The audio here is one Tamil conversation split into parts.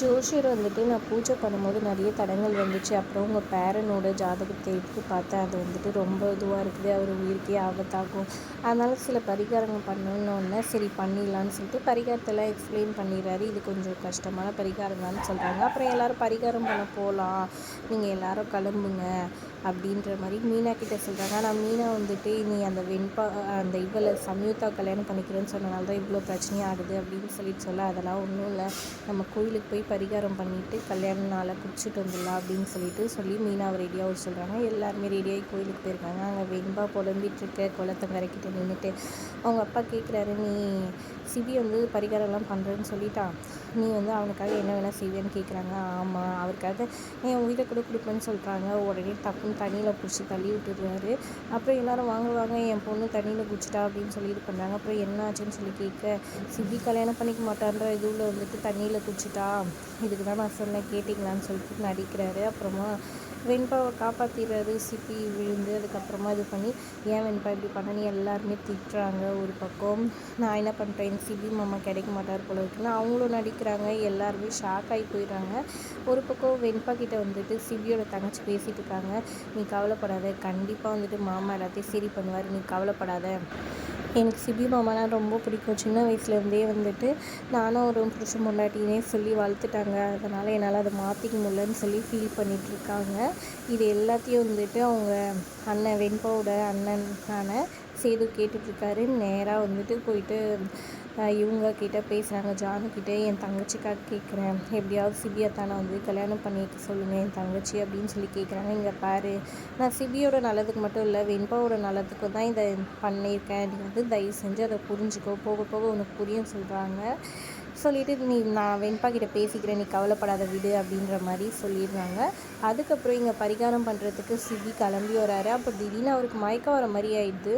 ஜோஷியர் வந்துட்டு நான் பூஜை பண்ணும்போது நிறைய தடங்கள் வந்துச்சு. அப்புறம் உங்கள் பேரனோட ஜாதகத்தை எடுத்து பார்த்தேன் அது வந்துட்டு ரொம்ப இதுவாக இருக்குது. அவர் உயிருக்கே ஆபத்தாகும். அதனால் சில பரிகாரங்கள் பண்ணணுன்னே சரி பண்ணிடலான்னு சொல்லிட்டு பரிகாரத்தெல்லாம் எக்ஸ்பிளைன் பண்ணிடுறாரு. இது கொஞ்சம் கஷ்டமான பரிகாரம் தான் சொல்கிறாங்க அப்புறம் எல்லோரும் பரிகாரம் பண்ண போகலாம் நீங்கள் எல்லோரும் கிளம்புங்க அப்படின்ற மாதிரி மீனா கிட்டே சொல்கிறாங்க ஆனால் மீனா வந்துட்டு நீ அந்த வெண்பா அந்த இவளை சம்யுக்தா கல்யாணம் பண்ணிக்கிறேன்னு சொன்னனால தான் இவ்வளோ பிரச்சனையாகுது அப்படின்னு சொல்லிட்டு சொல்ல அதெல்லாம் ஒன்றும் இல்லை. நம்ம கோயிலுக்கு போய் பரிகாரம் பண்ணிவிட்டு கல்யாண நாளை குடிச்சிட்டு வந்துடலாம் அப்படின்னு சொல்லிட்டு சொல்லி மீனாவை ரெடியாக ஒரு சொல்கிறாங்க எல்லாருமே ரெடியாகி கோயிலுக்கு போயிருக்காங்க. அங்கே வெண்பா புலம்பிகிட்ருக்க குளத்தங்கரைக்கிட்ட நின்றுட்டு அவங்க அப்பா கேட்குறாரு நீ சிபி வந்து பரிகாரம்லாம் பண்ணுறேன்னு சொல்லிட்டான். நீ வந்து அவனுக்காக என்ன வேணால் செய்வேன்னு கேட்குறாங்க ஆமாம் அவருக்காக என் உயிரை கூட கொடுப்பேன்னு சொல்கிறாங்க உடனே தப்புன்னு தண்ணியில் பிடிச்சி தள்ளி விட்டுடுவாரு அப்புறம் எல்லோரும் வாங்குவாங்க என் பொண்ணு தண்ணியில் குடிச்சிட்டா அப்படின்னு சொல்லி இது பண்ணுறாங்க அப்புறம் என்ன ஆச்சுன்னு சொல்லி கேட்க சிபி கல்யாணம் பண்ணிக்க மாட்டான்ற? இதுவில் வந்துட்டு தண்ணியில் குடிச்சிட்டா? இதுக்கு தான் நான் சொன்னேன் கேட்டிங்களான்னு சொல்லிட்டு நடிக்கிறாரு. அப்புறமா வெண்பாவை காப்பாற்றிடுறாரு சிப்பி விழுந்து அதுக்கப்புறமா இது பண்ணி ஏன் வெண்பா இப்படி பண்ணனு எல்லாருமே திட்டுறாங்க ஒரு பக்கம். நான் என்ன பண்ணுறேன் சிபி மாமா கிடைக்க மாட்டார் போல இருக்குன்னு. அவங்களும் நடிக்க கேட்குறாங்க எல்லாருமே ஷாக் ஆகி போயிடுறாங்க. ஒரு பக்கம் வெண்பா கிட்ட வந்துட்டு சிவியோட தங்கச்சி பேசிகிட்டு இருக்காங்க. நீ கவலைப்படாத கண்டிப்பாக வந்துட்டு மாமா எல்லாத்தையும் சரி பண்ணுவார் நீ கவலைப்படாத. எனக்கு சிபி மாமானா ரொம்ப பிடிக்கும். சின்ன வயசுலேருந்தே வந்துட்டு நானும் ஒரு புருஷன் பொண்டாட்டினே சொல்லி வளர்த்துட்டாங்க. அதனால் என்னால் அதை மாற்றிக்க முடியலன்னு சொல்லி ஃபீல் பண்ணிகிட்ருக்காங்க இது எல்லாத்தையும் வந்துட்டு அவங்க அண்ணன் வெண்பாவோட அண்ணனான சேது கேட்டுட்ருக்காரு நேராக வந்துட்டு போயிட்டு இவங்கக்கிட்ட பேசுகிறாங்க ஜானுக்கிட்ட என் தங்கச்சிக்காக கேட்குறேன் எப்படியாவது சிபியா தானே வந்து கல்யாணம் பண்ணிக்க சொல்லுங்கள் என் தங்கச்சி அப்படின்னு சொல்லி கேட்குறாங்க இங்கே பாரு நான் சிபியோட நல்லதுக்கு மட்டும் இல்லை வெண்பாவோட நல்லதுக்கு தான் இதை பண்ணியிருக்கேன். நீ வந்து தயவு செஞ்சு அதை புரிஞ்சுக்கோ. போக போக உனக்கு புரியும் சொல்கிறாங்க சொல்லிவிட்டு நீ நான் வெண்பா கிட்ட பேசிக்கிறேன் நீ கவலைப்படாத விடு அப்படின்ற மாதிரி சொல்லிடுறாங்க. அதுக்கப்புறம் இங்கே பரிகாரம் பண்ணுறதுக்கு சிபி கிளம்பி வராரு. அப்போ திடீர்னு அவருக்கு மயக்கம் வர மாதிரி ஆயிடுது.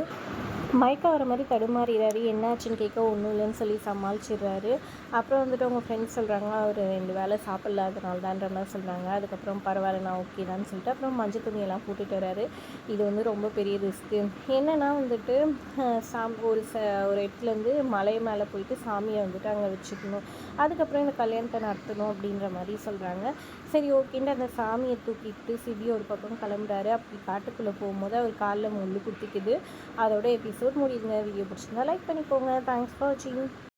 மயக்கம் வர மாதிரி தடுமாறிடுறாரு என்னாச்சுன்னு கேட்க ஒன்றும் இல்லைன்னு சொல்லி சமாளிச்சிடுறாரு. அப்புறம் வந்துட்டு அவங்க ஃப்ரெண்ட்ஸ் சொல்கிறாங்க அவர் ரெண்டு வேலை சாப்பிட்லாதனால தான்ற மாதிரி சொல்கிறாங்க அதுக்கப்புறம் பரவாயில்ல நான் ஓகே தான் சொல்லிட்டு அப்புறம் மஞ்சள் துணியெல்லாம் கூட்டிகிட்டு வராரு. இது வந்து ரொம்ப பெரிய ரிஸ்க்கு என்னென்னா வந்துட்டு சாம் ஒரு ச ஒரு இடத்துலேருந்து மலை மேலே போயிட்டு சாமியை வந்துட்டு அங்கே வச்சுக்கணும். அதுக்கப்புறம் இந்த கல்யாணத்தை நடத்தணும் அப்படின்ற மாதிரி சொல்கிறாங்க சரி ஓகேன்ட்டு அந்த சாமியை தூக்கிட்டு சிபி ஒரு பக்கம் கிளம்புறாரு. அப்படி காட்டுக்குள்ளே போகும்போது அவர் காலில் முள்ளு குத்திக்குது. அதோட எபிசோட் முடியுதுங்க. வீடியோ பிடிச்சிருந்தா லைக் பண்ணிக்கோங்க. தேங்க்ஸ் ஃபார் வாட்சிங்